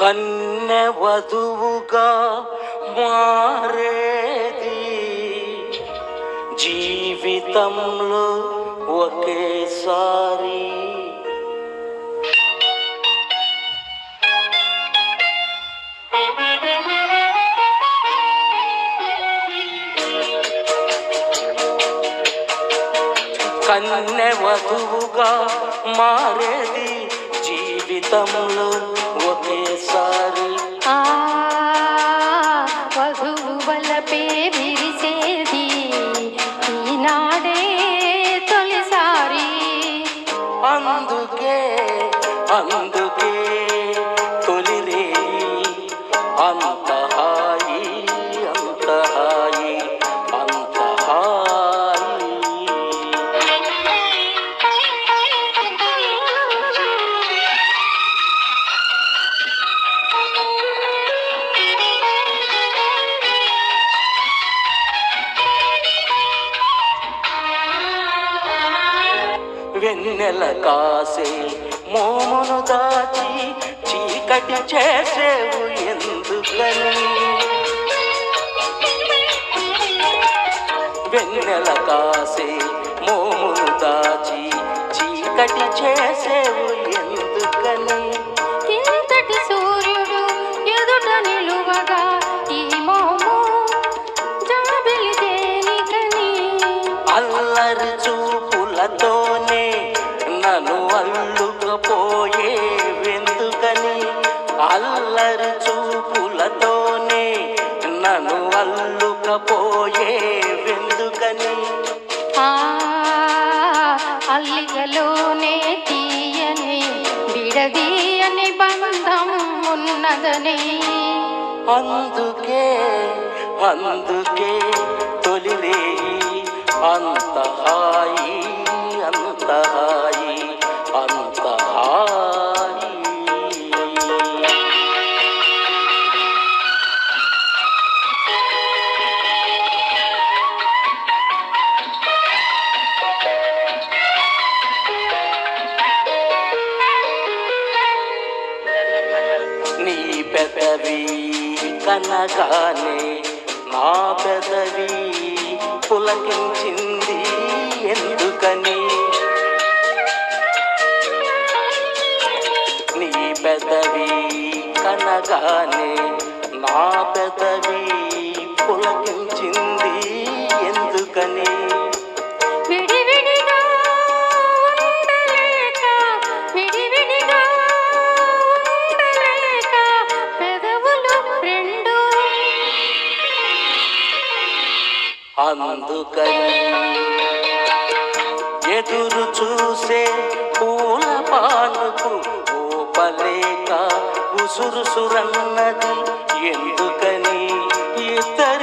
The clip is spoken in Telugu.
కన్న వధువుగా మారేది. జీవితంలో ఒకేసారి కన్నె వధువుగా మారేది జీవితంలో. వెన్నెల కాసే మోమును దాచి చీకటి చేసేవు ఎందుకని? వెన్నెల కాసే మోమును దాచి చీకటి చేసేవు ఎందుకని? ఇంతటి సూర్యుడు ఎదుట నిలువగా ఈ మోము జాబిలి దేనికని? అల్లరి చూపులతోనే నన్ను అల్లుకపోయే వెందుకని అల్లరి చూపులతోనే నన్ను అల్లుకపోయే వెందుకని. అల్లికలోనే తీయని విడదీయని బంధం ఉన్నదని. అందుకే అందుకే తొలిరే అంత హాయి అంత హాయి నీ పెదవి కనగానే నా పెదవి పులకించింది ఎందుకని? పెదవి కనగానే నా పెదవి పులకించింది ఎందుకని? అందుకని ఎదురు చూసే పూల బలేక ఉసురు సురన్నది ఎందుకని ఇతర